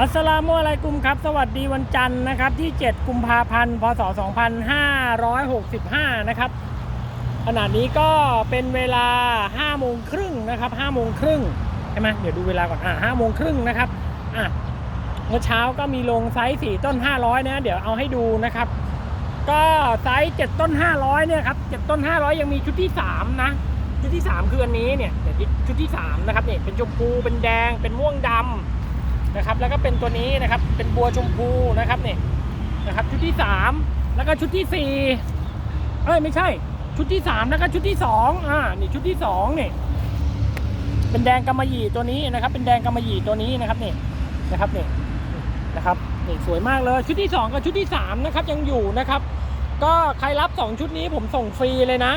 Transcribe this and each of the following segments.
อัสสลามุอะลัยกุมครับ สวัสดีวันจันทร์นะครับ ที่ 7 กุมภาพันธ์พศ 2565 นะครับขณะนี้ก็เป็นเวลา5โมงครึ่งนะครับ5โมงครึ่งใช่ไหมเดี๋ยวดูเวลาก่อนอะ5โมงครึ่งนะครับอะเมื่อเช้าก็มีลงไซส์4ต้น 500 นะ เดี๋ยวเอาให้ดูนะครับ ก็ไซส์7ต้น 500 เนี่ยครับ7ต้น 500 ยังมีชุดที่ 3 นะ ชุดที่ 3 คืออันนี้เนี่ยเดี๋ยวชุดที่ 3 นะครับเนี่ยเป็นชมพูเป็นแดงเป็นม่วงดำ นะครับแล้วก็เป็นตัวนี้นะครับเป็นบัวชมพูนะครับนี่นะครับชุดที่ 3 แล้วก็ชุดที่4เอ้ยไม่ใช่ชุดที่ 3 แล้วก็ชุดที่ 2อ่านี่ชุดที่2นี่เป็นแดงกำมะหยี่ตัวนี้นะครับ เป็นแดงกำมะหยี่ตัวนี้นะครับนี่นะครับนี่นะครับนี่สวยมากเลยชุดที่ 2 กับชุดที่3นะครับยังอยู่นะครับ ก็ใครรับ 2 ชุดนี้ผมส่งฟรีเลยนะ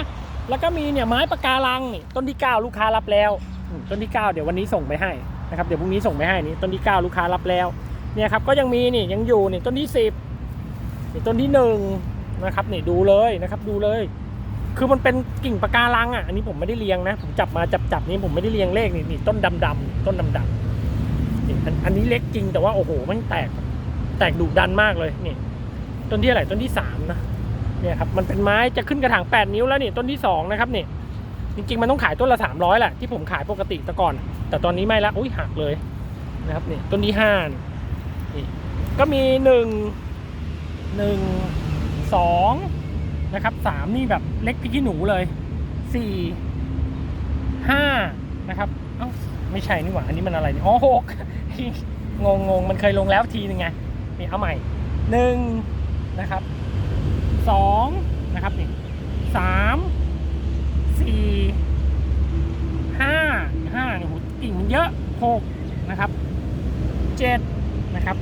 แล้วก็มีเนี่ยไม้ปะการังนี่ต้นที่ 9 ลูกค้ารับแล้ว ต้นที่ 9 เดี๋ยววันนี้ส่งไปให้ นะครับเดี๋ยวพรุ่งนี้ส่งไปให้นี่ต้นที่ 9 ลูกค้ารับแล้วเนี่ยครับก็ยังมีนี่ยังอยู่นี่ต้นที่ 10นี่ต้นที่1นะครับนี่ดูเลยนะครับดูเลย คือมันเป็นกิ่งปะการังอะอันนี้ผมไม่ได้เรียงนะผมจับมาจับจับนี่ผมไม่ได้เรียงเลขนี่นี่ต้นดำดำต้นดำดำนี่อันอันนี้เล็กจริงแต่ว่าโอ้โหมันแตก แตกดุดันมากเลยนี่ต้นที่อะไรต้นที่สามนะเนี่ยครับมันเป็นไม้จะขึ้นกระถาง 8 นิ้วแล้วนี่ต้นที่2นะครับนี่ จริงๆ มันต้องขายต้นละ 300แหละที่ผมขายปกติแต่ก่อน แต่ตอนนี้ไม่ละอุ้ยหักเลยนะครับนี่ต้นที่5นี่นี่ก็มี1 1 2นะครับ3นี่แบบเล็กพี่ขี้หนูเลย4 5นะครับเอ้าไม่ใช่นี่หว่าอันนี้มันอะไรเนี่ยอ๋อหกงงงมันเคยลงแล้วทีนึงไงนี่เอาใหม่หนึ่งนะครับสองนะครับนี่สาม สี่ห้าห้าเนี่ยโหกิ่งมันเยอะหกนะครับเจ็ดนะครับ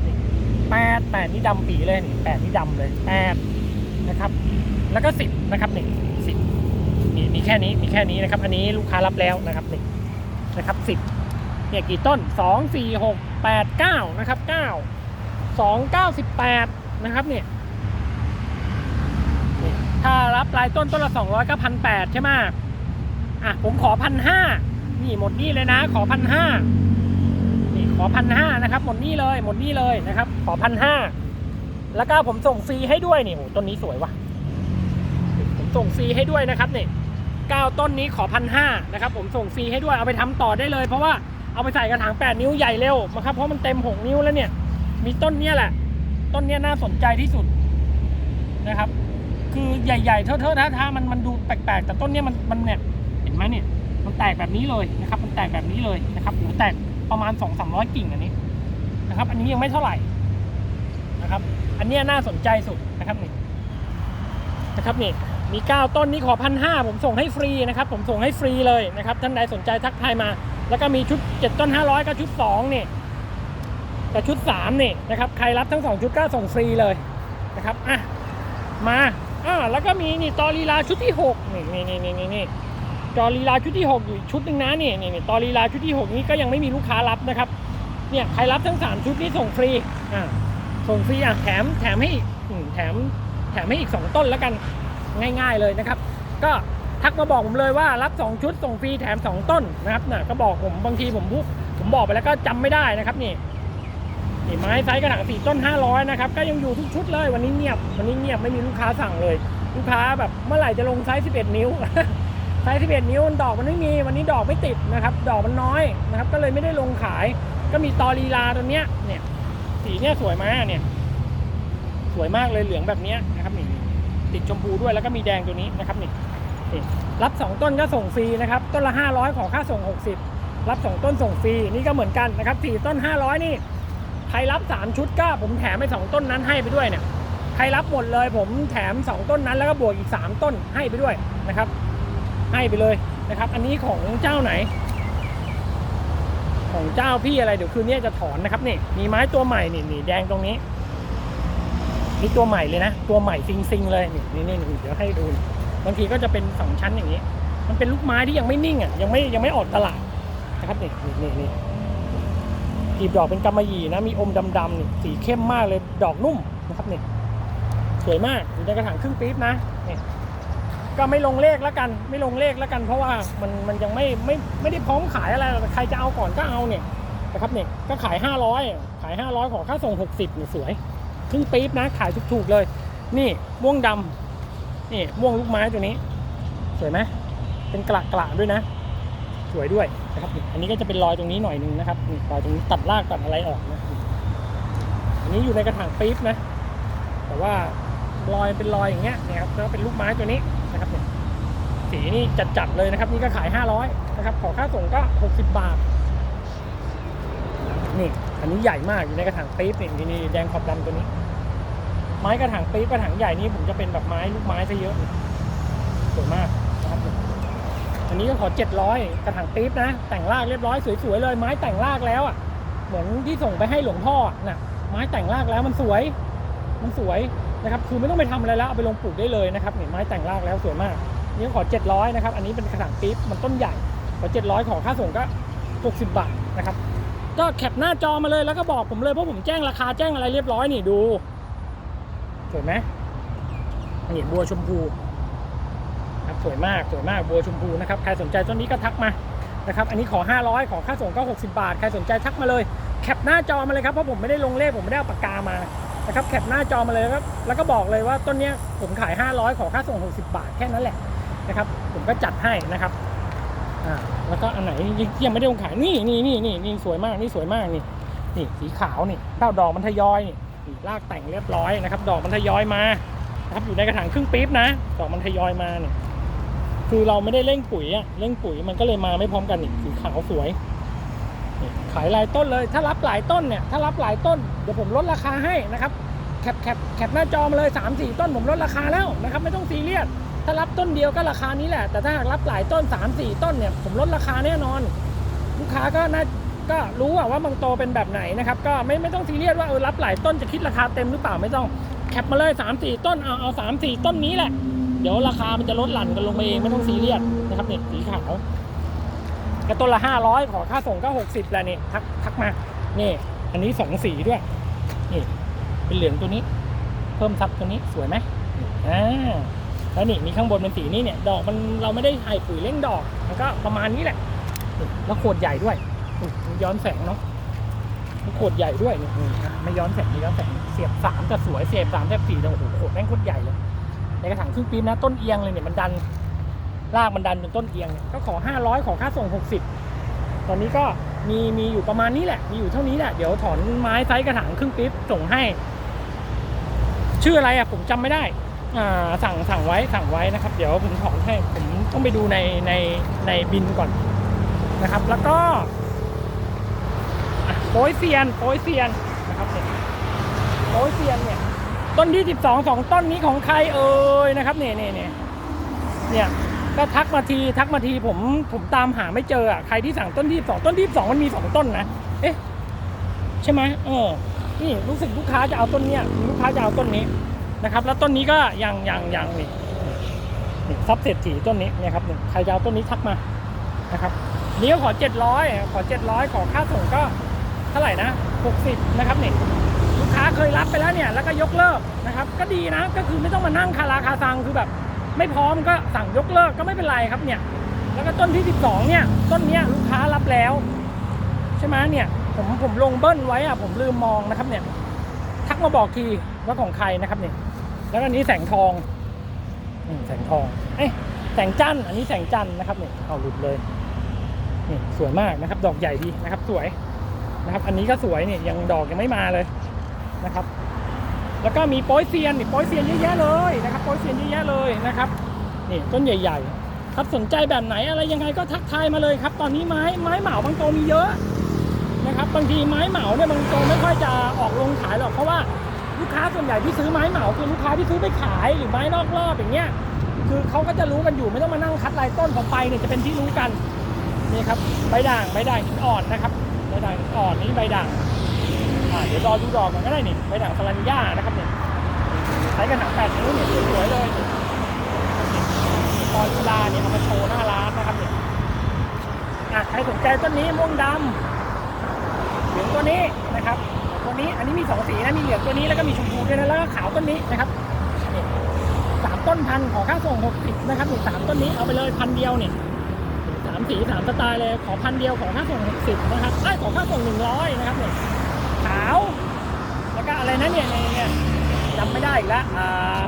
แปดแปดนี่ดำปีเลยนี่แปดนี่ดำเลยแปดนะครับ แล้วก็สิบนะครับนี่สิบมีมีแค่นี้มีแค่นี้นะครับ อันนี้ลูกค้ารับแล้วนะครับนี่นะครับสิบเนี่ยกี่ต้นสองสี่หกแปดเก้านะครับเก้าสองเก้าสิบแปดนะครับเนี่ยถ้ารับรายต้นต้นละสองร้อยก็พันแปดใช่ไหม อะผมขอพันห้านี่หมดนี่เลยนะ ขอพันห้านี่ขอพันห้านะครับ หมดนี่เลยหมดนี่เลยนะครับ ขอพันห้าแล้วก็ผมส่งฟรีให้ด้วยนี่โหต้นนี้สวยว่ะผมส่งฟรีให้ด้วยนะครับนี่เก้าต้นนี้ขอพันห้านะครับ ผมส่งฟรีให้ด้วยเอาไปทำต่อได้เลย เพราะว่าเอาไปใส่กระถางแปดนิ้วใหญ่เร็วนะครับเพราะมันเต็มหกนิ้วแล้วเนี่ย มีต้นเนี้ยแหละ ต้นเนี้ยน่าสนใจที่สุดนะครับ คือใหญ่ๆเท่อะๆท้ามันมันดูแปลกๆ แต่ต้นเนี้ยมันมันเนี่ย ไหมเนี่ยมันแตกแบบนี้เลยนะครับ มันแตกแบบนี้เลยนะครับหรือแตกประมาณ 2 3 0 0 กิ่งอันนี้นะครับ อันนี้ยังไม่เท่าไหร่นะครับ อันนี้น่าสนใจสุดนะครับนี่นะครับนี่มี 9 ต้นนี้ขอพันห้าผมส่งให้ฟรีนะครับ ผมส่งให้ฟรีเลยนะครับท่านใดสนใจทักทายมา แล้วก็มีชุด 7 ต้น 500กับชุด2นี่แต่ชุด3นี่นะครับใครรับทั้ง 2 ชุดก็ส่งฟรีเลยนะครับอะมาอ่าแล้วก็มีนี่ตอลีลาชุดที่ 6 นี่นี่นี่นี่นี่ นี่ตอลีลาชุดที่ 6 อยู่ชุดหนึ่งนะนี่นี่นี่ตอลีลาชุดที่ 6 นี้ก็ยังไม่มีลูกค้ารับนะครับเนี่ยใครรับทั้ง 3 ชุดนี้ส่งฟรีอ่าส่งฟรีอะแถมแถมให้แถมแถมให้อีก 2 ต้นแล้วกันง่าย ๆเลยนะครับ ก็ทักมาบอกผมเลยว่ารับ 2 ชุดส่งฟรีแถม 2 ต้นนะครับน่ะก็บอกผมบางทีผมพูดผมบอกไปแล้วก็จำไม่ได้นะครับนี่นี่ไม้ไซส์กระถางสี่ต้น 500 นะครับ ก็ยังอยู่ทุกชุดเลยวันนี้เงียบวันนี้เงียบไม่มีลูกค้าสั่งเลย ลูกค้าแบบเมื่อไหร่จะลงไซส์11 นิ้ว ไซส์11 นิ้วดอกมันไม่มีวันนี้ดอกไม่ติดนะครับ ดอกมันน้อยนะครับ ก็เลยไม่ได้ลงขาย ก็มีตอรีลาตัวเนี้ยเนี่ย สีเนี้ยสวยมากเนี่ย สวยมากเลยเหลืองแบบเนี้ยนะครับนี่ติดชมพูด้วยแล้วก็มีแดงตัวนี้นะครับนี่รับ 2 ต้นก็ส่งฟรีนะครับ ต้นละ 500 ขอค่าส่ง 60 รับ 2 ต้นส่งฟรีนี่ก็เหมือนกันนะครับ4ต้น 500 นี่ใครรับ 3 ชุดก็ผมแถมไป2ต้นนั้นให้ไปด้วยเนี่ยใครรับหมดเลยผมแถม 2 ต้นนั้นแล้วก็บวกอีก 3 ต้นให้ไปด้วยนะครับ ให้ไปเลยนะครับ อันนี้ของเจ้าไหน ของเจ้าพี่อะไรเดี๋ยวคืนนี้จะถอนนะครับนี่มีไม้ตัวใหม่นี่นี่แดงตรงนี้นี่ตัวใหม่เลยนะ ตัวใหม่ซิงซิงๆเลยนี่นี่นี่เดี๋ยวให้ดูบางทีก็จะเป็นสองชั้นอย่างนี้ มันเป็นลูกไม้ที่ยังไม่นิ่งอะยังไม่ยังไม่ออกตลาดนะครับนี่นี่นี่นี่กลีบดอกเป็นกำมะหยี่นะมีอมดำๆนี่สีเข้มมากเลยดอกนุ่มนะครับนี่สวยมากอยู่ในกระถางครึ่งปี๊บนะนี่ ก็ไม่ลงเลขแล้วกัน ไม่ลงเลขแล้วกัน เพราะว่ามันมันยังไม่ไม่ไม่ได้พร้อมขายอะไรใครจะเอาก่อนก็เอาเนี่ยนะครับเนี่ยก็ขาย 500 ขาย 500 ขอค่าส่ง 60นี่สวยครึ่งปี๊บนะขายถูกๆเลย นี่ม่วงดำนี่ม่วงลูกไม้ตัวนี้ สวยไหมเป็นกระกระด้วยนะ สวยด้วยนะครับอันนี้ก็จะเป็นรอยตรงนี้หน่อยนึงนะครับนี่รอยตรงนี้ตัดรากตัดอะไรออกนะอันนี้อยู่ในกระถางปี๊บนะ แต่ว่า รอยเป็นรอยอย่างเงี้ยนะครับแล้วเป็นลูกไม้ตัวนี้นะครับเนี่ยสีนี่จัดๆเลยนะครับ นี่ก็ขาย 500นะครับขอค่าส่งก็ 60 บาทนี่อันนี้ใหญ่มากอยู่ในกระถางปี๊บนี่นี่นี่แดงขอบดำตัวนี้ ไม้กระถางปี๊บกระถางใหญ่นี่ผมจะเป็นแบบไม้ลูกไม้ซะเยอะสวยมากนะครับอันนี้ก็ขอ 700 กระถางปี๊บนะ แต่งรากเรียบร้อยสวยๆเลย ไม้แต่งรากแล้วอะเหมือนที่ส่งไปให้หลวงพ่อน่ะไม้แต่งรากแล้วมันสวย มันสวย นะครับคือไม่ต้องไปทำอะไรแล้วเอาไปลงปลูกได้เลยนะครับเนี่ไม้แต่งรากแล้วสวยมากนี่ขอ 700นะครับอันนี้เป็นกระถางปี๊บมันต้นใหญ่ขอ 700 ขอค่าส่งก็ 60 บาทนะครับก็แคปหน้าจอมาเลยแล้วก็บอกผมเลยเพราะผมแจ้งราคาแจ้งอะไรเรียบร้อยนี่ดูสวยไหมนี่บัวชมพูครับสวยมากสวยมากบัวชมพูนะครับใครสนใจต้นนี้ก็ทักมานะครับอันนี้ขอ 500 ขอค่าส่งก็ 60 บาท ใครสนใจทักมาเลย แคปหน้าจอมาเลยครับเพราะผมไม่ได้ลงเลขผมไม่ได้เอาปากกามา นะครับแคปหน้าจอมาเลยครับ แล้วก็บอกเลยว่าต้นนี้ผมขาย 500 ขอค่าส่ง 60 บาทแค่นั้นแหละนะครับ ผมก็จัดให้นะครับอ่าแล้วก็อันไหนยังไม่ได้ลงขายนี่นี่นี่นี่นี่สวยมากนี่สวยมากนี่นี่สีขาวนี่เต้าดอกมันทยอยนี่นี่รากแต่งเรียบร้อยนะครับ ดอกมันทยอยมานะครับอยู่ในกระถางครึ่งปี๊บนะดอกมันทยอยมาเนี่ยคือเราไม่ได้เร่งปุ๋ยอะเร่งปุ๋ยมันก็เลยมาไม่พร้อมกันนี่สีขาวสวยนี่ขายหลายต้นเลย ถ้ารับหลายต้นเนี่ยถ้ารับหลายต้น เดี๋ยวผมลดราคาให้นะครับแคปแคปแคปหน้าจอมาเลย 3 4 ต้นผมลดราคาแล้วนะครับไม่ต้องซีเรียสถ้ารับต้นเดียวก็ราคานี้แหละ แต่ถ้าหากรับหลายต้น 3 4 ต้นเนี่ยผมลดราคาแน่นอน ลูกค้าก็น่าก็รู้ว่าบางโตเป็นแบบไหนนะครับ ก็ไม่ไม่ต้องซีเรียสว่าเออรับหลายต้นจะคิดราคาเต็มหรือเปล่าไม่ต้องแคปมาเลย 3 4 ต้นเอาเอา3 4ต้นนี้แหละ เดี๋ยวราคามันจะลดหลั่นกันลงมาเองไม่ต้องซีเรียสนะครับเนี่ยสีขาวกระต้นละ 500 ขอค่าส่งก็ 60แล้วนี่ทักทักมานี่ อันนี้สองสีด้วย นี่ เป็นเหลืองตัวนี้ เพิ่มซับตัวนี้สวยไหมอ่าแล้วนี่มีข้างบนเป็นสีนี้เนี่ย ดอกมันเราไม่ได้ใส่ปุ๋ยเร่งดอก มันก็ประมาณนี้แหละ แล้วโขดใหญ่ด้วยย้อนแสงเนาะมันโขดใหญ่ด้วยนี่นี่อะไม่ย้อนแสงไม่ย้อนแสงเสียบสามจะสวยเสียบสามแทบสี่แต่โอ้โหโขดแม่งโคตรใหญ่เลย ในกระถางครึ่งปีนะต้นเอียงเลยเนี่ยมันดันรากมันดันจนต้นเอียงเนี่ยก็ขอ500ขอค่าส่ง60ตอนนี้ก็ มีมีอยู่ประมาณนี้แหละ มีอยู่เท่านี้แหละ เดี๋ยวถอนไม้ไซส์กระถางครึ่งปี๊บส่งให้ ชื่ออะไรอะผมจำไม่ได้ อ่าสั่งสั่งไว้สั่งไว้นะครับ เดี๋ยวผมถอนให้ผมต้องไปดูในในในบินก่อนนะครับ แล้วก็อะโป้ยเซียนโป้ยเซียนนะครับเนี่ยโป้ยเซียนเนี่ยต้นที่12สองต้นนี้ของใครเอ่ยนะครับเนี่ยเนี่ยเนี่ยเนี่ย ก็ทักมาทีทักมาทีผมผมตามหาไม่เจออะใครที่สั่งต้นที่สองต้นที่สองมันมีสองต้นนะเอ๊ะใช่ไหมเออนี่รู้สึกลูกค้าจะเอาต้นเนี้ยลูกค้าจะเอาต้นนี้นะครับ แล้วต้นนี้ก็ยังยังยังนี่นี่ซับเศรษฐีต้นนี้เนี่ยครับเนี่ยใครจะเอาต้นนี้ทักมานะครับนี่ก็ขอเจ็ดร้อยขอเจ็ดร้อยขอค่าส่งก็เท่าไหร่นะหกสิบนะครับเนี่ยลูกค้าเคยรับไปแล้วเนี่ยแล้วก็ยกเลิกนะครับ ก็ดีนะก็คือไม่ต้องมานั่งคาราคาซังคือแบบ ไม่พร้อมก็สั่งยกเลิกก็ไม่เป็นไรครับเนี่ย แล้วก็ต้นที่ 12 เนี่ย ต้นเนี้ยลูกค้ารับแล้ว ใช่ไหมเนี่ยผมผมลงเบิ้ลไว้อะผมลืมมองนะครับเนี่ย ทักมาบอกทีว่าของใครนะครับเนี่ย แล้วอันนี้แสงทองอืมแสงทองเอ้แสงจันอันนี้แสงจันนะครับเนี่ยเอาหลุดเลยนี่สวยมากนะครับ ดอกใหญ่ดีนะครับ สวยนะครับ อันนี้ก็สวยเนี่ยยังดอกยังไม่มาเลยนะครับ แล้วก็มีโป้ยเซียนนี่โป้ยเซียนเยอะแยะเลยนะครับโป้ยเซียนเยอะแยะเลยนะครับนี่ต้นใหญ่ ๆ ครับสนใจแบบไหนอะไรยังไงก็ทักทายมาเลยครับ ตอนนี้ไม้ไม้เหมาบางโตมีเยอะนะครับบางทีไม้เหมาเนี่ยบางโตไม่ค่อยจะออกลงขายหรอกเพราะว่าลูกค้าส่วนใหญ่ที่ซื้อไม้เหมาคือลูกค้าที่ซื้อไปขายหรือไม้นอกรอบอย่างเงี้ยคือเขาก็จะรู้กันอยู่ไม่ต้องมานั่งคัดลายต้นของไปเนี่ยจะเป็นที่รู้กันนี่ครับใบด่างใบด่างหินอ่อนนะครับใบด่างหินอ่อนนี่ใบด่าง เดี๋ยวรอดูดอกกันก็ได้นี่ใบด่างสลัญญานะครับเนี่ยใช้กระถางแปดนิ้วเนี่ยสวยๆเลยตอนกีฬาเนี่ยเอามาโชว์หน้าร้านนะครับเนี่ยใครสนใจต้นนี้ม่วงดำเหลืองตัวนี้นะครับตัวนี้อันนี้มีสองสีนะมีเหลืองตัวนี้แล้วก็มีชมพูด้วยนะแล้วก็ขาวต้นนี้นะครับสามต้นพันขอค่าส่งหกสิบนะครับหนี่งสามต้นนี้เอาไปเลยพันเดียวเนี่ยสามสีสามสไตล์เลยขอพันเดียวขอค่าส่งหกสิบนะครับได้ขอค่าส่งหนึ่งร้อยนะครับเนี่ย ขาว แล้วก็อะไรนะเนี่ยเนี่ยจำไม่ได้อีกแล้วอ่า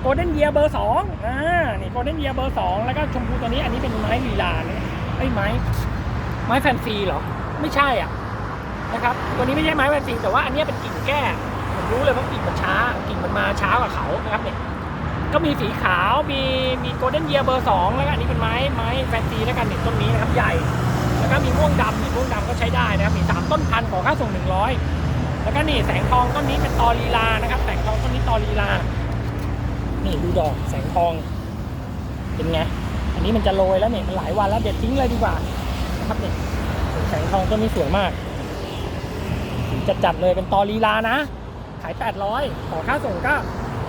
โกลเด้นเยียเบอร์สองอ่า นี่โกลเด้นเยียเบอร์สองแล้วก็ชมพูตัวนี้อันนี้เป็นไม้ลีลาเนี่ยไอ้ไม้ ไม้แฟนซีเหรอ ไม่ใช่อะ นะครับ ตัวนี้ไม่ใช่ไม้แฟนซีแต่ว่าอันนี้เป็นกิ่งแก้ผมรู้เลยว่ากิ่งมันช้า กิ่งมันมาช้ากว่าเขานะครับเนี่ย ก็มีสีขาว มี มีโกลเด้นเยียเบอร์สองแล้วก็อันนี้เป็นไม้ ไม้แฟนซีแล้วกันเนี่ยต้นนี้นะครับใหญ่ แล้วก็มีม่วงดำมีม่วงดำก็ใช้ได้นะครับมีสามต้นพันขอค่าส่งหนึ่งร้อยแล้วก็นี่แสงทองต้นนี้เป็นตอลีลานะครับ แสงทองต้นนี้ตอลีลา นี่ดูดอกแสงทอง เป็นไง อันนี้มันจะโรยแล้วเนี่ยมันหลายวันแล้วเด็ดทิ้งเลยดีกว่านะครับเนี่ยแสงทองต้นนี้สวยมากจะจัดเลยเป็นตอลีลานะ ขาย 800 ขอค่าส่งก็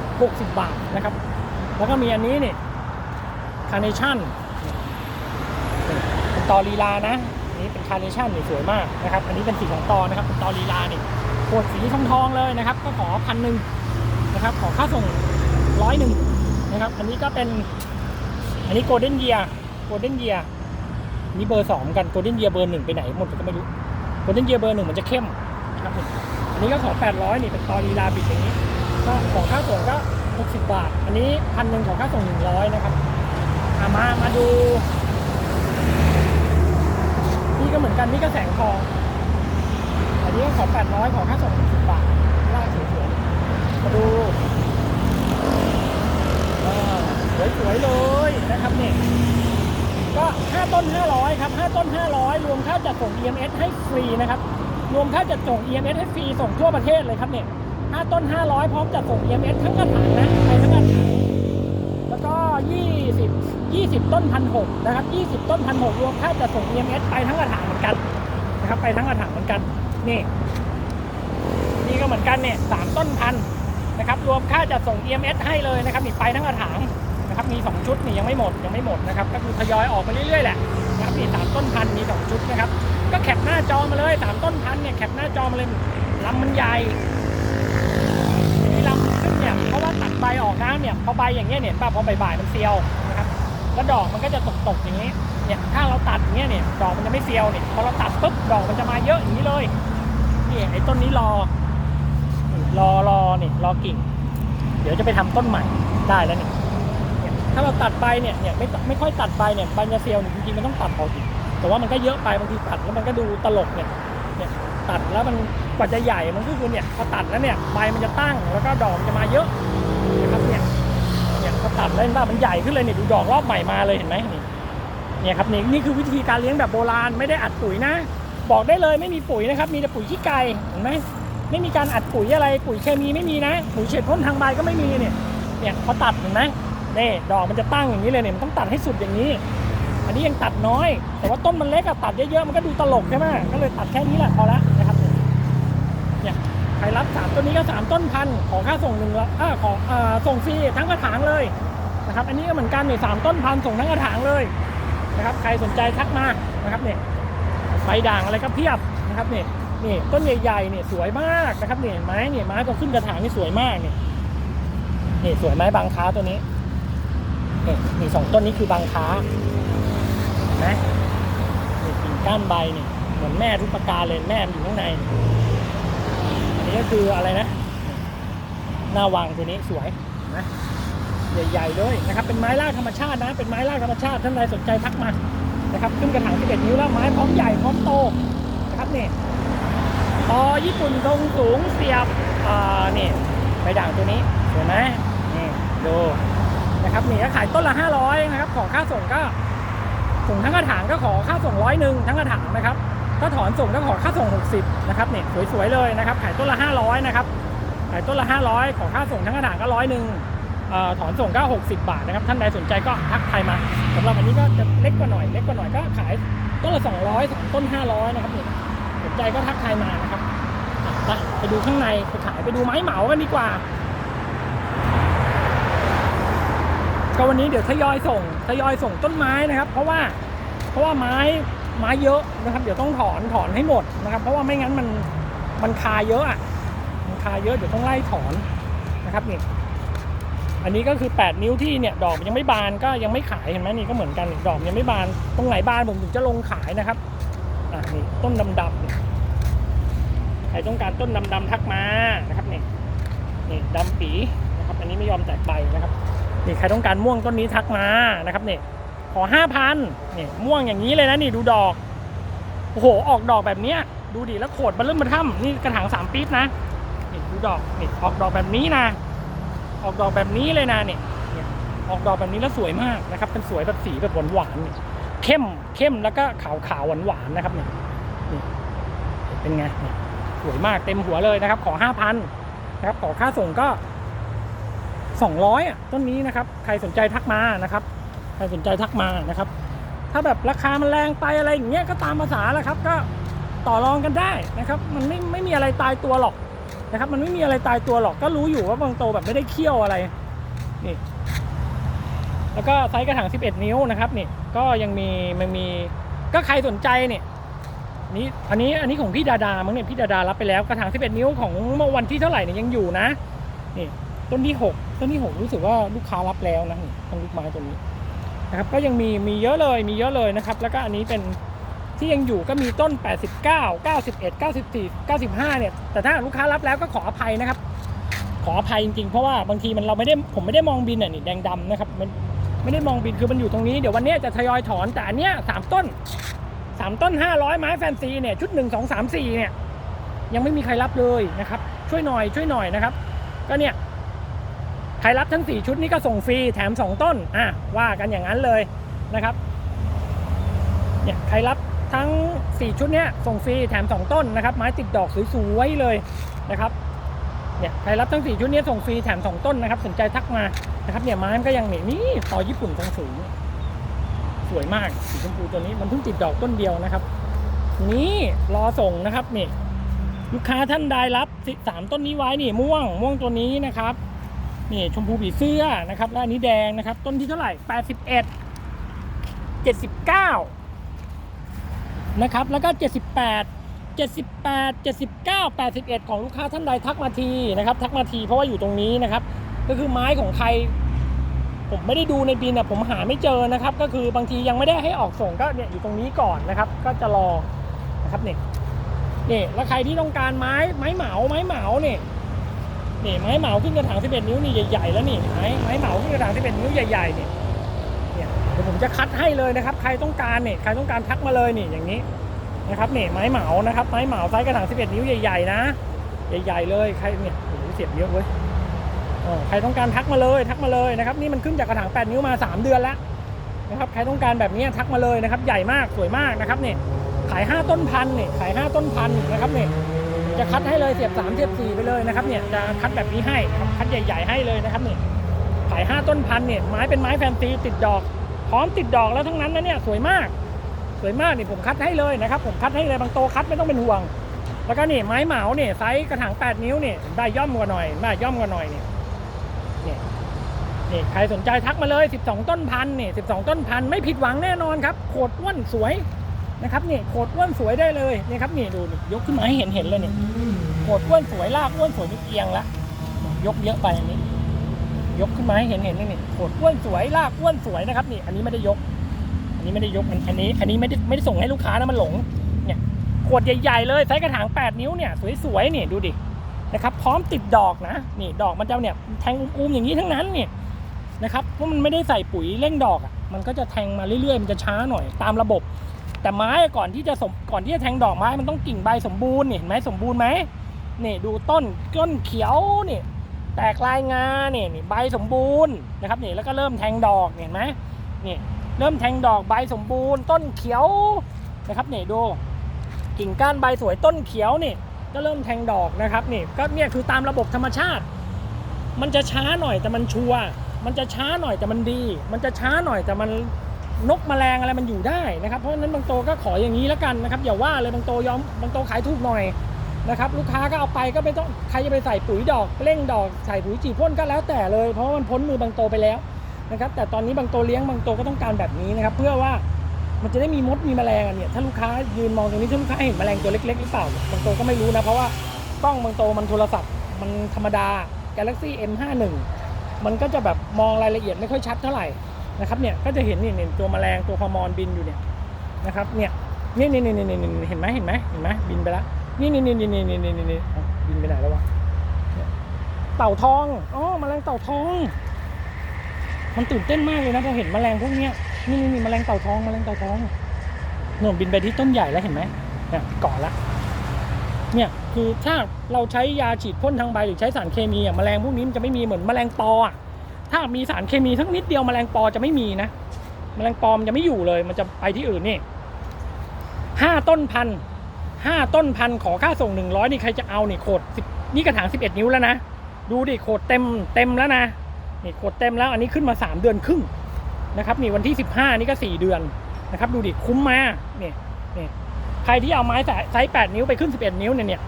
60 บาทนะครับ แล้วก็มีอันนี้นี่คาร์เนชั่น ตอลีลานะอันนี้เป็นคาร์เนชั่นนี่สวยมากนะครับ อันนี้เป็นสีของตอนะครับเป็นตอลีลานี่ขวดสีทองทองเลยนะครับ ก็ขอพันหนึ่งนะครับ ขอค่าส่งร้อยหนึ่งนะครับ อันนี้ก็เป็น อันนี้โกลเด้นเยียโกลเด้นเยียนี่เบอร์สองกันโกลเด้นเยียเบอร์หนึ่งไปไหนหมดก็ไม่รู้โกลเด้นเยียเบอร์หนึ่งมันจะเข้มนะครับอันนี้ก็ขอ800นี่เป็นตอลีลาบิดอย่างนี้ ก็ขอค่าส่งก็60บบาท อันนี้พันหนึ่งขอค่าส่ง100นะครับมามาดู นี่ก็เหมือนกันนี่ก็แสงทอง อันนี้ก็ขอ800ขอค่าส่ง60บาทล่ากสวยๆมาดูสวยๆเลยนะครับเนี่ยก็5ต้น500ครับ5ต้น500รวมค่าจัดส่ง EMS ให้ฟรีนะครับรวมค่าจัดส่ง EMS ให้ฟรีส่งทั่วประเทศเลยครับเนี่ย5ต้น500พร้อมจัดส่ง EMS ทั้งกระถางนะไปทั้งกระถาง ต้นพันหกนะครับ20ต้นพันหกรวมค่าจัดส่ง EMS ไปทั้งกระถางเหมือนกันนะครับไปทั้งกระถางเหมือนกันนี่นี่ก็เหมือนกันเนี่ยสามต้นพันนะครับรวมค่าจัดส่ง EMS ให้เลยนะครับนี่ไปทั้งกระถางนะครับมี 2 ชุดนี่ยังไม่หมดยังไม่หมดนะครับก็คือทยอยออกไปเรื่อยๆแหละนะครับนี่สามต้นพันมี 2 ชุดนะครับก็แคปหน้าจอมาเลยสามต้นพันเนี่ยแคปหน้าจอมาเลยลำมันใหญ่ที่ลำขึ้นเนี่ยเพราะว่าตัดใบออกนะเนี่ยพอใบอย่างเงี้ยเนี่ยป่ะพอใบ่ายมันเซียว แล้วดอกมันก็จะตกๆอย่างนี้เนี่ยถ้าเราตัดอย่างเงี้ยเนี่ยดอกมันจะไม่เซียวเนี่ยพอเราตัดปุ๊บดอกมันจะมาเยอะอย่างนี้เลยนี่ไอ้ต้นนี้รอรอรอเนี่ยรอกิ่ง เดี๋ยวจะไปทำต้นใหม่ได้แล้วนี่เนี่ยถ้าเราตัดไปเนี่ยเนี่ยไม่ไม่ค่อยตัดไปเนี่ยใบจะเซียวเนี่ยจริงๆมันต้องตัดออกอีกแต่ว่ามันก็เยอะไปบางทีตัดแล้วมันก็ดูตลกเนี่ยเนี่ยตัดแล้วมันกว่าจะใหญ่มันก็คือเนี่ยพอตัดแล้วเนี่ยใบมันจะตั้งแล้วก็ดอกมันจะมาเยอะนะครับเนี่ยเนี่ยพอ ตัดแล้นป่ะมันใหญ่ขึ้นเลยเนี่ยดูดอกรอบใหม่มาเลยเห็นไหมนี่เนี่ยครับนี่นี่คือวิธีการเลี้ยงแบบโบราณไม่ได้อัดปุ๋ยนะ บอกได้เลยไม่มีปุ๋ยนะครับ มีแต่ปุ๋ยขี้ไก่เห็นไหมไม่มีการอัดปุ๋ยอะไรปุ๋ยเคมีไม่มีนะ ปุ๋ยเฉดพ่นทางใบก็ไม่มีเนี่ยเนี่ยพอตัดเห็นไหมนี่ดอกมันจะตั้งอย่างนี้เลยเนี่ยมันต้องตัดให้สุดอย่างนี้ อันนี้ยังตัดน้อย แต่ว่าต้นมันเล็กอะตัดเยอะๆมันก็ดูตลกใช่ไหมก็เลยตัดแค่นี้แหละพอละนะครับเนี่ยใครรับสามต้นนี้ก็สามต้นพันขอค่าส่งหนึ่งละอ่าขออ่าส่งฟรีทั้งกระถางเลย นะครับ อันนี้ก็เหมือนกันเนี่ยสามต้นพันส่งทั้งกระถางเลยนะครับ ใครสนใจทักมานะครับเนี่ยใบด่างอะไรก็เพียบนะครับเนี่ยนี่ต้นใหญ่ๆเนี่ยสวยมากนะครับเนี่ยไม้เนี่ยไม้ก็ขึ้นกระถางนี่สวยมากเนี่ยนี่สวยไหมบางค้าตัวนี้นี่นี่สองต้นนี้คือบางค้านะนี่กิ่งก้านใบเนี่ยเหมือนแม่ทุกประการเลยแม่มันอยู่ข้างใน อันนี้ก็คืออะไรนะ หน้าวางตัวนี้สวยนะ ใหญ่ๆเลยนะครับเป็นไม้รากธรรมชาตินะเป็นไม้รากธรรมชาติท่านใดสนใจทักมานะครับขึ้นกระถาง11นิ้วแล้วไม้พร้อมใหญ่พร้อมโตนะครับนี่ต่อญี่ปุ่นทรงสูงเสียบอ่านี่ใบด่างตัวนี้เห็นไหมนี่ดูนะครับนี่ก็ขายต้นละ 500นะครับของค่าส่งก็ส่งทั้งกระถางก็ขอค่าส่งร้อยหนึ่งทั้งกระถางนะครับถ้าถอนส่งก็ขอค่าส่ง 60นะครับเนี่ยสวยๆเลยนะครับขายต้นละ 500นะครับขายต้นละ 500 ขอค่าส่งทั้งกระถางก็ร้อยหนึ่ง ถอนส่งก็60 บาทนะครับ ท่านใดสนใจก็ทักไทยมาสำหรับอันนี้ก็จะเล็กกว่าหน่อย เล็กกว่าหน่อยก็ขายต้นละ200สองต้น 500 นะครับเนี่ยสนใจก็ทักไทยมานะครับไปไปดูข้างในไปขายไปดูไม้เหมากันดีกว่า ก็วันนี้เดี๋ยวทยอยส่งทยอยส่งต้นไม้นะครับ เพราะว่าเพราะว่าไม้ไม้เยอะนะครับ เดี๋ยวต้องถอนถอนให้หมดนะครับ เพราะว่าไม่งั้นมันมันคาเยอะอะมันคาเยอะเดี๋ยวต้องไล่ถอนนะครับนี่ อันนี้ก็คือ 8 นิ้วที่เนี่ยดอกยังไม่บานก็ยังไม่ขายเห็นไหมนี่ก็เหมือนกันดอกยังไม่บานตรงไหนบานผมถึงจะลงขายนะครับอะนี่ต้นดำๆใครต้องการต้นดำๆทักมานะครับนี่นี่ดำปีนะครับ อันนี้ไม่ยอมแตกใบนะครับนี่ใครต้องการม่วงต้นนี้ทักมานะครับนี่ขอห้าพันนี่ม่วงอย่างนี้เลยนะนี่ดูดอกโอ้โหออกดอกแบบเนี้ยดูดิแล้วโขดมันเริ่มมาถ้ำนี่กระถางสามปี๊บนะนี่ดูดอกนี่ออกดอกแบบนี้นะ ออกดอกแบบนี้เลยนะเนี่ยออกดอกแบบนี้แล้วสวยมากนะครับ เป็นสวยแบบสีแบบหวานๆเนี่ยเข้มเข้มแล้วก็ขาวขาวหวานๆนะครับเนี่ยเป็นไงสวยมากเต็มหัวเลยนะครับ ขอห้าพันนะครับขอค่าส่งก็สองร้อยอะต้นนี้นะครับ ใครสนใจทักมานะครับ ใครสนใจทักมานะครับ ถ้าแบบราคามันแรงไปอะไรอย่างเงี้ยก็ตามภาษาแหละครับ ก็ต่อรองกันได้นะครับ มันไม่ไม่มีอะไรตายตัวหรอก นะครับมันไม่มีอะไรตายตัวหรอกก็รู้อยู่ว่าบางโตแบบไม่ได้เคี่ยวอะไรนี่แล้วก็ไซส์กระถาง 11 นิ้วนะครับนี่ก็ยังมีมันมีก็ใครสนใจเนี่ยนี่อันนี้อันนี้ของพี่ดาดามั้งเนี่ยพี่ดาดารับไปแล้วกระถาง 11 นิ้วของเมื่อวันที่เท่าไหร่เนี่ยยังอยู่นะนี่ต้นที่ 6 ต้นที่ 6 รู้สึกว่าลูกค้ารับแล้วนะนี่ต้นลูกไม้ตัวนี้นะครับก็ยังมีมีเยอะเลยมีเยอะเลยนะครับ แล้วก็อันนี้เป็น ที่ยังอยู่ก็มีต้น 89 91 94 95 เนี่ย แต่ถ้าลูกค้ารับแล้วก็ขออภัยนะครับ ขออภัยจริงๆ เพราะว่าบางทีมันเราไม่ได้ผมไม่ได้มองบินอะนี่แดงดำนะครับมันไม่ได้มองบินคือมันอยู่ตรงนี้เดี๋ยววันนี้จะทยอยถอนแต่อันเนี้ยสามต้นสามต้นห้าร้อยไม้แฟนซีเนี่ยชุดหนึ่งสองสามสี่เนี่ยยังไม่มีใครรับเลยนะครับ ช่วยหน่อยช่วยหน่อยนะครับ ก็เนี่ยใครรับทั้งสี่ชุดนี้ก็ส่งฟรีแถมสองต้นอะว่ากันอย่างนั้นเลยนะครับเนี่ยใครรับ ทั้งสี่ชุดเนี้ยส่งฟรีแถมสองต้นนะครับ ไม้ติดดอกสวยๆเลยนะครับเนี่ยใครรับทั้ง 4 ชุดนี้ส่งฟรีแถม 2 ต้นนะครับ สนใจทักมานะครับเนี่ยไม้มันก็ยังเหนี่นี่ต่อญี่ปุ่นทรงสูง สวยมากสีชมพูตัวนี้มันเพิ่งติดดอกต้นเดียวนะครับ นี่รอส่งนะครับนี่ลูกค้าท่านใดรับสามต้นนี้ไว้นี่ม่วงม่วงตัวนี้นะครับนี่ชมพูผีเสื้อนะครับและอันนี้แดงนะครับ ต้นที่เท่าไหร่ 81 79 นะครับ แล้วก็ 78 78 79 81 ของลูกค้าท่านใดทักมาทีนะครับ ทักมาทีเพราะว่าอยู่ตรงนี้นะครับ ก็คือไม้ของใคร ผมไม่ได้ดูในบินนะผมหาไม่เจอนะครับ ก็คือบางทียังไม่ได้ให้ออกส่งก็เนี่ยอยู่ตรงนี้ก่อนนะครับ ก็จะรอนะครับเนี่ยเนี่ยแล้วใครที่ต้องการไม้ไม้เหมาไม้เหมาเนี่ยเนี่ยไม้เหมาขึ้นกระถาง11 นิ้วนี่ใหญ่ๆแล้วนี่ไม้ไม้เหมาขึ้นกระถาง11 นิ้วใหญ่ๆเนี่ยเนี่ยเดี๋ยวผม จะคัดให้เลยนะครับ ใครต้องการเนี่ยใครต้องการทักมาเลยนี่อย่างนี้นะครับเนี่ยไม้เหมานะครับไม้เหมาไซส์กระถาง 11 นิ้วใหญ่ๆนะใหญ่ๆเลยใครเนี่ยโอ้โหเสียบเยอะเว้ยเออใครต้องการทักมาเลยทักมาเลยนะครับนี่มันขึ้นจากกระถาง 8 นิ้วมา 3 เดือนแล้วนะครับใครต้องการแบบนี้ทักมาเลยนะครับ ใหญ่มากสวยมากนะครับเนี่ยขาย 5 ต้นพันเนี่ยขาย 5 ต้นพันนะครับเนี่ยจะคัดให้เลยเสียบ 3 เสียบ 4 ไปเลยนะครับเนี่ยจะคัดแบบนี้ให้ครับคัดใหญ่ ๆ ให้เลยนะครับเนี่ยขาย 5 ต้นพันเนี่ยไม้เป็นไม้แฟนซีติดดอก พร้อมติดดอกแล้วทั้งนั้นนะเนี่ยสวยมาก สวยมากนี่ผมคัดให้เลยนะครับ ผมคัดให้เลยบางโตคัดไม่ต้องเป็นห่วง แล้วก็นี่ไม้เหมาเนี่ยไซส์กระถาง 8 นิ้วเนี่ยได้ย่อมกว่าหน่อยได้ย่อมกว่าหน่อยเนี่ยเนี่ยใครสนใจทักมาเลย 12 ต้นพันเนี่ย12 ต้นพันไม่ผิดหวังแน่นอนครับโคตรอ้นสวยนะครับนี่โคตรอ้นสวยได้เลยนี่ครับนี่ดูยกขึ้นมาให้เห็นเห็นเลยเนี่ยโคตรอ้นสวยลากอ้นสวยนี่เอียงละยกเยอะไปอันนี้ ยกขึ้นมาให้เห็นเห็นนี่โคตรอ้วนสวยลากอ้วนสวยนะครับนี่อันนี้ไม่ได้ยก อันนี้ไม่ได้ยกอันอันนี้ อันนี้ไม่ได้ไม่ได้ส่งให้ลูกค้านะมันหลงเนี่ยขวดใหญ่ๆเลยไซส์กระถาง 8 นิ้วเนี่ยสวยๆนี่ดูดินะครับพร้อมติดดอกนะนี่ดอกมันจะเนี่ยแทงอุ้มๆอย่างนี้ทั้งนั้นเนี่ยนะครับเพราะมันไม่ได้ใส่ปุ๋ยเร่งดอกอะมันก็จะแทงมาเรื่อยๆ มันจะช้าหน่อยตามระบบ แต่ไม้ก่อนที่จะสมก่อนที่จะแทงดอกไม้มันต้องกิ่งใบสมบูรณ์นี่เห็นไหมสมบูรณ์ไหมนี่ดูต้นต้นเขียวนี่ แตกลายงาเนี่ยนี่ใบสมบูรณ์นะครับนี่แล้วก็เริ่มแทงดอกเห็นไหมนี่เริ่มแทงดอกใบสมบูรณ์ ต้นเขียวนะครับนี่ดูกิ่งก้านใบสวยต้นเขียวนี่ก็เริ่มแทงดอกนะครับนี่ก็เนี่ยคือตามระบบธรรมชาติ มันจะช้าหน่อยแต่มันชัวร์มันจะช้าหน่อยแต่มันดี มันจะช้าหน่อยแต่มันนกแมลงอะไรมันอยู่ได้นะครับ เพราะฉะนั้นบางโตก็ขออย่างนี้แล้วกันนะครับอย่าว่าเลยบางโตยอมบางโตขายถูกหน่อย นะครับลูกค้าก็เอาไปก็ไม่ต้องใครจะไปใส่ปุ๋ยดอกเร่งดอกใส่ปุ๋ยจีพ่นก็แล้วแต่เลย เพราะว่ามันพ้นมือบางโตไปแล้วนะครับแต่ตอนนี้บางโตเลี้ยงบางโตก็ต้องการแบบนี้นะครับเพื่อว่ามันจะได้มีมดมีแมลงอะเนี่ยถ้าลูกค้ายืนมองตรงนี้ถ้าลูกค้าเห็นแมลงตัวเล็กๆหรือเปล่าบางโตก็ไม่รู้นะเพราะว่ากล้องบางโตมันโทรศัพท์มันธรรมดา Galaxy M51 มันก็จะแบบมองรายละเอียดไม่ค่อยชัดเท่าไหร่นะครับเนี่ยก็จะเห็นนี่เนี่ตัวแมลงตัวพมอรบินอยู่เนี่ยนะครับเนี่ยนี่นี่นี่นี่นี่เห็นไหมเห็นไหมเห็นไหมบินไปแล้ว นี่นี่นี่นี่นี่นี่นี่นี่บินไปไหนแล้ววะเต่าทองอ๋อแมลงเต่าทอง มันตื่นเต้นมากเลยนะพอเห็นแมลงพวกเนี้ยนี่นี่นี่แมลงเต่าทองแมลงเต่าทองหนูบินไปที่ต้นใหญ่แล้วเห็นไหมเนี่ยเกาะละเนี่ยคือถ้าเราใช้ยาฉีดพ่นทางใบหรือใช้สารเคมีอะแมลงพวกนี้มันจะไม่มีเหมือนแมลงปออะถ้ามีสารเคมีทั้งนิดเดียวแมลงปอจะไม่มีนะแมลงปอมันจะไม่อยู่เลย มันจะไปที่อื่นนี่ห้าต้นพันธุ์ ห้าต้นพันขอค่าส่งหนึ่งร้อยนี่ใครจะเอาเนี่ยโขดนี่กระถางสิบเอ็ดนิ้วแล้วนะ ดูดิโขดเต็มเต็มแล้วนะนี่โขดเต็มแล้วอันนี้ขึ้นมาสามเดือนครึ่งนะครับนี่วันที่สิบห้านี่ก็สี่เดือนนะครับดูดิคุ้มมาเนี่ยเนี่ยใครที่เอาไม้ไซส์แปดนิ้วไปขึ้นสิบเอ็ดนิ้วเนี่ยเนี่ย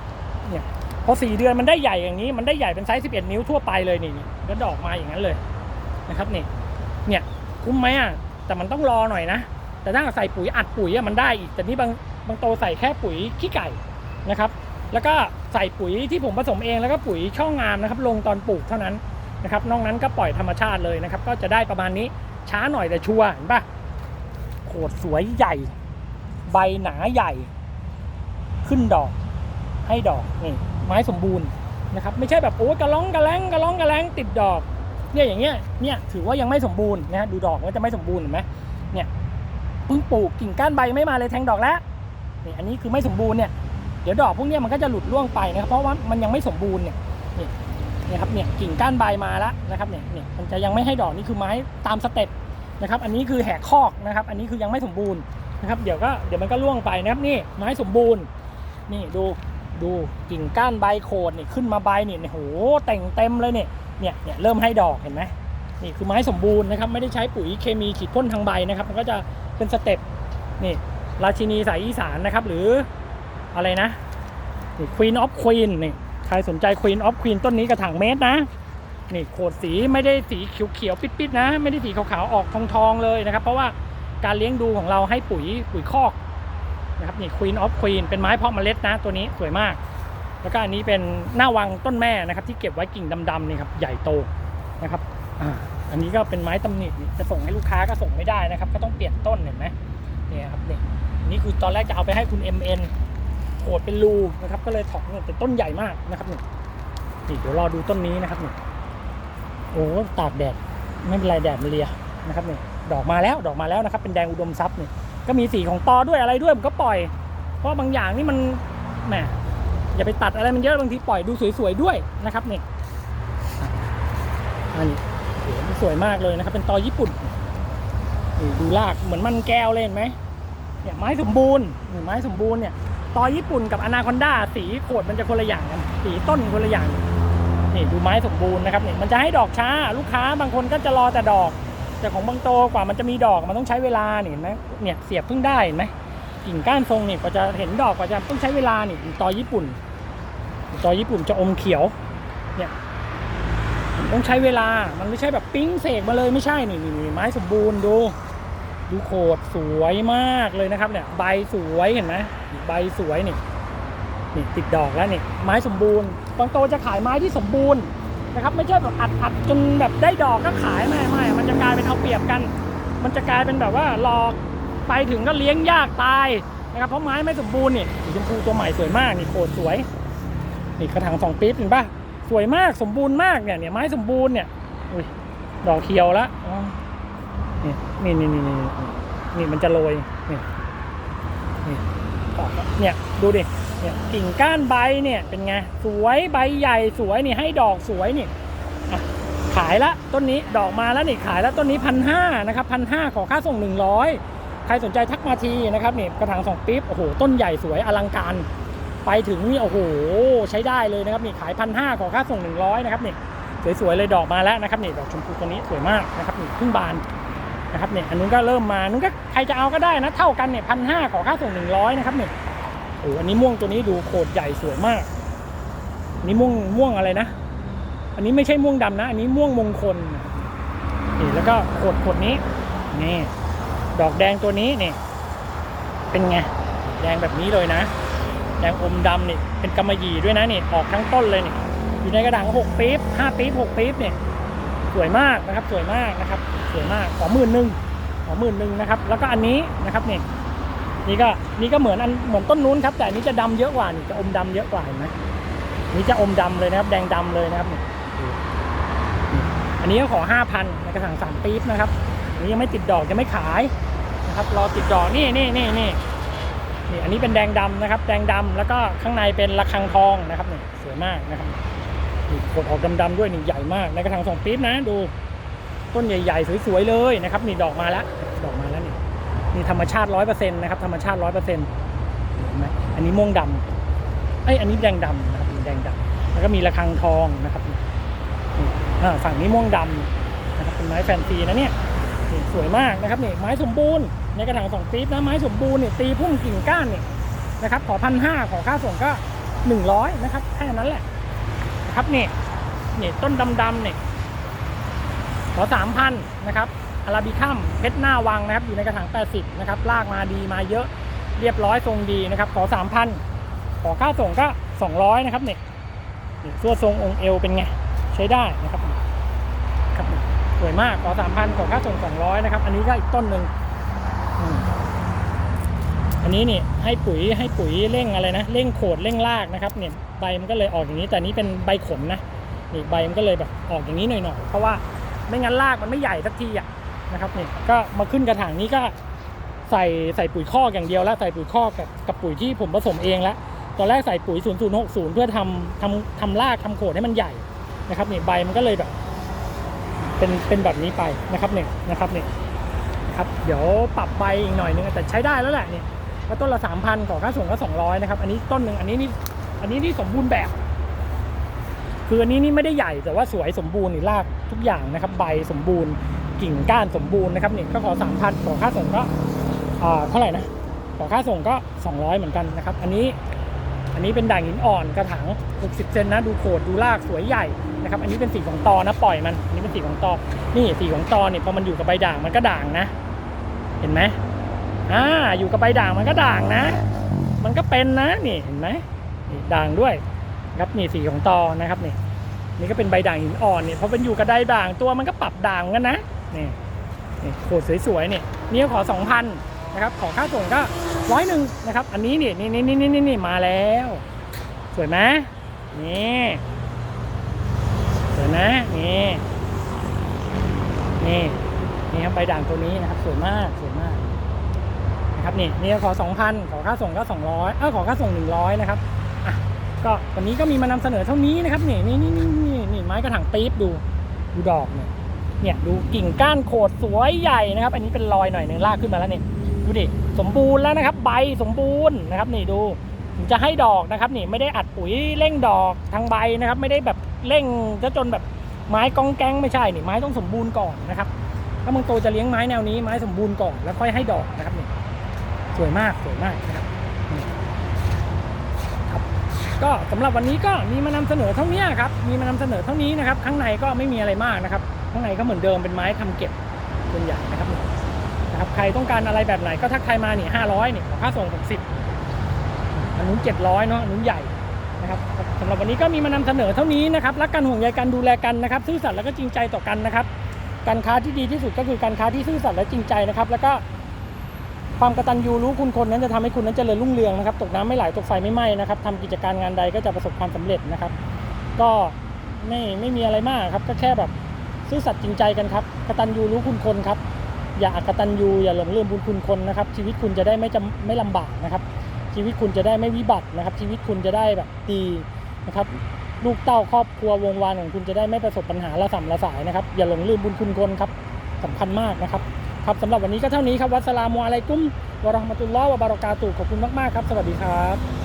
เนี่ยพอ 4 เดือนมันได้ใหญ่อย่างนี้มันได้ใหญ่เป็นไซส์สิบเอ็ดนิ้วทั่วไปเลยนี่ก็ดอกมาอย่างนั้นเลยนะครับนี่เนี่ยคุ้มไหมอะแต่มันต้องรอหน่อยนะ แต่ถ้าใส่ปุ๋ยอัดปุ๋ยมันได้อีกแต่นี่บาง บางโตใส่แค่ปุ๋ยขี้ไก่นะครับ แล้วก็ใส่ปุ๋ยที่ผมผสมเองแล้วก็ปุ๋ยช่องงามนะครับ ลงตอนปลูกเท่านั้นนะครับนอกนั้นก็ปล่อยธรรมชาติเลยนะครับ ก็จะได้ประมาณนี้ช้าหน่อยแต่ชัวร์เห็นปะโขดสวยใหญ่ ใบหนาใหญ่ ขึ้นดอก ให้ดอกนี่ไม้สมบูรณ์นะครับ ไม่ใช่แบบโอ้ยกระล้องกระแลงกระล้องกระแลงติดดอกเนี่ยอย่างเงี้ยเนี่ยถือว่ายังไม่สมบูรณ์นะฮะดูดอกมันจะไม่สมบูรณ์เห็นไหมเนี่ยเพิ่งปลูกกิ่งก้านใบไม่มาเลยแทงดอกแล้ว นี่อันนี้คือไม่สมบูรณ์เนี่ยเดี๋ยวดอกพวกนี้มันก็จะหลุดร่วงไปนะครับ เพราะว่ามันยังไม่สมบูรณ์เนี่ยนี่ครับเนี่ยกิ่งก้านใบมาแล้วนะครับเนี่ยเนี่ยมันจะยังไม่ให้ดอกนี่คือไม้ตามสเต็ปนะครับ อันนี้คือแหกคอกนะครับ อันนี้คือยังไม่สมบูรณ์นะครับ เดี๋ยวก็เดี๋ยวมันก็ล่วงไปนะครับนี่ไม้สมบูรณ์ นี่ดูดูกิ่งก้านใบโคนนี่ขึ้นมาใบนี่โอ้โหแต่งเต็มเลยเนี่ยเนี่ยเนี่ยเริ่มให้ดอกเห็นไหมนี่คือไม้สมบูรณ์นะครับ ไม่ได้ใช้ปุ๋ยเคมีฉีดพ่นทางใบนะครับ มันก็จะเป็นสเต็ปนี่ ราชินีสายอีสานนะครับ หรืออะไรนะนี่ Queen of Queen นี่ใครสนใจ Queen of Queen ต้นนี้กระถางเมตรนะนี่โขดสีไม่ได้สีเขียวๆปิดๆนะ ไม่ได้สีขาวๆออกทองๆเลยนะครับ เพราะว่าการเลี้ยงดูของเราให้ปุ๋ยปุ๋ยคอกนะครับนี่ Queen of Queen เป็นไม้เพาะเมล็ดนะตัวนี้สวยมาก แล้วก็อันนี้เป็นหน้าวังต้นแม่นะครับ ที่เก็บไว้กิ่งดำๆนี่ครับใหญ่โตนะครับอ่าอันนี้ก็เป็นไม้ตำหนิจะส่งให้ลูกค้าก็ส่งไม่ได้นะครับ ก็ต้องเปลี่ยนต้นเห็นไหม เนี่ยครับนี่นี่คือตอนแรกจะเอาไปให้คุณ MN โขดเป็นรูนะครับ ก็เลยถอกเนี่ยแต่ต้นใหญ่มากนะครับนี่นี่เดี๋ยวรอดูต้นนี้นะครับนี่โอ้ตากแดดไม่เป็นไรแดดมันเลียนะครับนี่ดอกมาแล้วดอกมาแล้วนะครับ เป็นแดงอุดมทรัพย์นี่ก็มีสีของตอด้วยอะไรด้วยมันก็ปล่อย เพราะบางอย่างนี่มันแหมอย่าไปตัดอะไรมันเยอะบางทีปล่อยดูสวยๆด้วยนะครับนี่อันนี้โอ้โหมันสวยมากเลยนะครับ เป็นตอญี่ปุ่น ดูรากเหมือนมันแก้วเลยเห็นไหมเนี่ยไม้สมบูรณ์นี่ไม้สมบูรณ์เนี่ยตอญี่ปุ่นกับอนาคอนด้าสีโขดมันจะคนละอย่างกันสีต้นคนละอย่างนี่ดูไม้สมบูรณ์นะครับนี่มันจะให้ดอกช้า ลูกค้าบางคนก็จะรอแต่ดอก แต่ของบางโตกว่ามันจะมีดอกมันต้องใช้เวลานี่เห็นไหมเนี่ยเสียบเพิ่งได้เห็นไหมกิ่งก้านทรงเนี่ยกว่าจะเห็นดอกกว่าจะต้องใช้เวลานี่ตอญี่ปุ่นตอญี่ปุ่นจะอมเขียวเนี่ยต้องใช้เวลามันไม่ใช่แบบปิ้งเสกมาเลยไม่ใช่นี่นี่นี่ไม้สมบูรณ์ดู ดูโขดสวยมากเลยนะครับเนี่ยใบสวยเห็นไหมใบสวยนี่นี่ติดดอกแล้วนี่ไม้สมบูรณ์บางโตจะขายไม้ที่สมบูรณ์นะครับไม่ใช่แบบอัดอัดจนแบบได้ดอกก็ขายไม่ไม่มันจะกลายเป็นเอาเปรียบกัน มันจะกลายเป็นแบบว่าหลอกไปถึงก็เลี้ยงยากตายนะครับเพราะไม้ไม่สมบูรณ์นี่สีชมพูตัวใหม่สวยมากนี่โขดสวยนี่กระถางสองปี๊บเห็นปะสวยมากสมบูรณ์มากเนี่ยเนี่ยไม้สมบูรณ์เนี่ยอุ้ยดอกเขียวแล้ว นี่นี่นี่นี่นี่มันจะโรยนี่นี่เนี่ยดูดิเนี่ยกิ่งก้านใบเนี่ยเป็นไงสวยใบใหญ่สวยนี่ให้ดอกสวยนี่ขายละต้นนี้ดอกมาแล้วนี่ขายแล้วต้นนี้พันห้านะครับพันห้าขอค่าส่งหนึ่งร้อยใครสนใจทักมาทีนะครับนี่กระถางสองปี๊บโอ้โหต้นใหญ่สวยอลังการ ไปถึงนี่โอ้โหใช้ได้เลยนะครับนี่ขายพันห้าขอค่าส่งหนึ่งร้อยนะครับนี่สวยๆเลยดอกมาแล้วนะครับนี่ดอกชมพูตัวนี้สวยมากนะครับนี่เพิ่งบาน นะครับเนี่ยอันนู้นก็เริ่มมานู้นก็ใครจะเอาก็ได้นะ เท่ากันเนี่ยพันห้าขอค่าส่งหนึ่งร้อยนะครับเนี่ยโอ้อันนี้ม่วงตัวนี้ดูโคตรใหญ่สวยมากอันนี้ม่วงม่วงอะไรนะ อันนี้ไม่ใช่ม่วงดำนะ อันนี้ม่วงมงคลนี่แล้วก็โคตรโคตรนี้นี่ดอกแดงตัวนี้นี่เป็นไงแดงแบบนี้เลยนะ แดงอมดำนี่เป็นกำมะหยี่ด้วยนะนี่ออกทั้งต้นเลยนี่อยู่ในกระถางหกปี๊บห้าปี๊บหกปี๊บเนี่ยสวยมากนะครับสวยมากนะครับ สวยมากขอหมื่นหนึ่งขอหมื่นหนึ่งนะครับ แล้วก็อันนี้นะครับเนี่ยนี่ก็นี่ก็เหมือนอันเหมือนต้นนู้นครับ แต่อันนี้จะดำเยอะกว่านี่จะอมดำเยอะกว่าเห็นไหมนี่จะอมดำเลยนะครับ แดงดำเลยนะครับนี่อันนี้ก็ขอห้าพันในกระถางสามปี๊บนะครับนี้ยังไม่ติดดอกยังไม่ขายนะครับรอติดดอกนี่นี่นี่นี่นี่อันนี้เป็นแดงดำนะครับ แดงดำแล้วก็ข้างในเป็นระฆังทองนะครับนี่สวยมากนะครับนี่ขดออกดำๆด้วยนี่ใหญ่มากในกระถางสองปี๊บนะดู ต้นใหญ่ๆ สวยๆเลยนะครับนี่ดอกมาแล้วดอกมาแล้วนี่นี่ธรรมชาติร้อยเปอร์เซ็นต์นะครับธรรมชาติร้อยเปอร์เซ็นต์เห็นไหมอันนี้ม่วงดำไออันนี้แดงดำนะครับแดงดำแล้วก็มีระฆังทองนะครับอ่าฝั่งนี้ม่วงดำนะครับเป็นไม้แฟนซีนะเนี่ยสวยมากนะครับนี่ไม้สมบูรณ์ในกระถางสองปี๊บนะไม้สมบูรณ์เนี่ยตีพุ่มกิ่งก้านเนี่ยนะครับขอพันห้าขอค่าส่งก็หนึ่งร้อยนะครับแค่นั้นแหละนะครับนี่นี่ต้นดำๆเนี่ย ขอสามพันนะครับอาราบิคัมเพชรหน้าวังนะครับ อยู่ในกระถาง 80 นะครับ ลากมาดีมาเยอะเรียบร้อยทรงดีนะครับ ขอสามพันขอค่าส่งก็ 200 นะครับเนี่ยนี่ตัวทรงองค์เอวเป็นไง ใช้ได้นะครับครับสวยมากขอสามพันขอค่าส่ง 200 นะครับ อันนี้ก็อีกต้นหนึ่งอันนี้นี่ให้ปุ๋ยให้ปุ๋ยเร่งอะไรนะเร่งโขดเร่งรากนะครับเนี่ยใบมันก็เลยออกอย่างนี้ แต่นี้เป็นใบขนนะนี่ใบมันก็เลยแบบออกอย่างนี้หน่อยๆเพราะว่า ไม่งั้นรากมันไม่ใหญ่สักทีอะนะครับเนี่ยก็มาขึ้นกระถางนี้ก็ใส่ใส่ปุ๋ยคอกอย่างเดียวแล้วใส่ปุ๋ยคอกกับกับปุ๋ยที่ผมผสมเองแล้วตอนแรกใส่ปุ๋ย 0060 เพื่อทำทำทำรากทำโขดให้มันใหญ่นะครับเนี่ยใบมันก็เลยแบบ เป็นเป็นแบบนี้ไปนะครับเนี่ยนะครับเนี่ยนะครับเดี๋ยวปรับใบอีกหน่อยนึงแต่ใช้ได้แล้วแหละเนี่ยก็ต้นละ3,000ขอค่าส่งก็200นะครับ อันนี้ต้นหนึ่งอันนี้นี่อันนี้นี่สมบูรณ์แบบ คืออันนี้นี่ไม่ได้ใหญ่แต่ว่าสวยสมบูรณ์นี่ราก ทุกอย่างนะครับ ใบสมบูรณ์กิ่งก้านสมบูรณ์นะครับนี่ก็ขอสามพันขอค่าส่งก็อ่าเท่าไหร่นะขอค่าส่งก็ 200 เหมือนกันนะครับ อันนี้อันนี้เป็นด่างหินอ่อนกระถาง60เซนนะ ดูโขดดูรากสวยใหญ่นะครับ อันนี้เป็นสีของตอนะปล่อยมันอันนี้เป็นสีของตอนี่สีของตอเนี่ยพอมันอยู่กับใบด่างมันก็ด่างนะ เห็นไหมอ่าอยู่กับใบด่างมันก็ด่างนะ มันก็เป็นนะนี่เห็นไหมนี่ด่างด้วยครับนี่สีของตอนะครับนี่ นี่ก็เป็นใบด่างหินอ่อนเนี่ยเพอเป็นอยู่กับใดด่างตัวมันก็ปรับด่างกันนะนี่นี่โคตรสวยๆเนี่ยนี่ขอสองพันนะครับขอค่าส่งก็ร้อยหนึ่งนะครับ อันนี้นี่นี่นี่นี่นี่นี่มาแล้ว สวยไหมนี่สวยนะนี่นี่นี่ครับใบด่างตัวนี้นะครับ สวยมากสวยมากนะครับนี่นี่ขอสองพันขอค่าส่งก็สองร้อยเออขอค่าส่งหนึ่งร้อยนะครับก็วันนี้ก็มีมานำเสนอเท่านี้นะครับนี่นี่นี่นี่นี่นี่ ไม้กระถางปี๊บดู ดูดอกเนี่ยเนี่ยดูกิ่งก้านโขดสวยใหญ่นะครับ อันนี้เป็นรอยหน่อยหนึงลากขึ้นมาแล้วนี่ดูดิสมบูรณ์แล้วนะครับ ใบสมบูรณ์นะครับนี่ดูจะให้ดอกนะครับนี่ไม่ได้อัดปุ๋ยเร่งดอกทางใบนะครับ ไม่ได้แบบเร่งจะจนแบบไม้กองแกงไม่ใช่นี่ไม้ต้องสมบูรณ์ก่อนนะครับ ถ้ามึงโตจะเลี้ยงไม้แนวนี้ไม้สมบูรณ์ก่อนแล้วค่อยให้ดอกนะครับนี่สวยมากสวยมากนะครับ ก็สำหรับวันนี้ก็มีมานำเสนอเท่านี้ครับ มีมานำเสนอเท่านี้นะครับ ข้างในก็ไม่มีอะไรมากนะครับ ข้างในก็เหมือนเดิมเป็นไม้ทำเก็บส่วนใหญ่นะครับนะครับ ใครต้องการอะไรแบบไหนก็ทักทายมาเนี่ยห้าร้อยเนี่ขอค่าส่งหกสิบอันนู้นเจ็ดร้อยเนาะอันนู้นใหญ่นะครับสำหรับวันนี้ก็มีมานำเสนอเท่านี้นะครับ รักกันห่วงใยกันดูแลกันนะครับ ซื่อสัตย์แล้วก็จริงใจต่อกันนะครับ การค้าที่ดีที่สุดก็คือการค้าที่ซื่อสัตย์และจริงใจนะครับ แล้วก็ ความกตัญญูรู้คุณคนนั้นจะทำให้คุณนั้นเจริญรุ่งเรืองนะครับ ตกน้ำไม่ไหลตกไฟไม่ไหม้นะครับทำกิจการงานใดก็จะประสบความสำเร็จนะครับ ก็ไม่ไม่มีอะไรมากครับ ก็แค่แบบซื่อสัตย์จริงใจกันครับกตัญญูรู้คุณคนครับ อย่าอกตัญญูอย่าหลงลืมบุญคุณคนนะครับ ชีวิตคุณจะได้ไม่จำไม่ลำบากนะครับ ชีวิตคุณจะได้ไม่วิบัตินะครับ ชีวิตคุณจะได้แบบดีนะครับลูกเต้าครอบครัววงวานของคุณจะได้ไม่ประสบปัญหาระสำระสายนะครับ อย่าหลงลืมบุญคุณคนครับสำคัญมากนะครับ ครับสำหรับวันนี้ก็เท่านี้ครับวัสลามุอะลัยกุมวะราะห์มะตุลลอฮ์วะบารอกาตุขอบคุณมากๆครับ สวัสดีครับ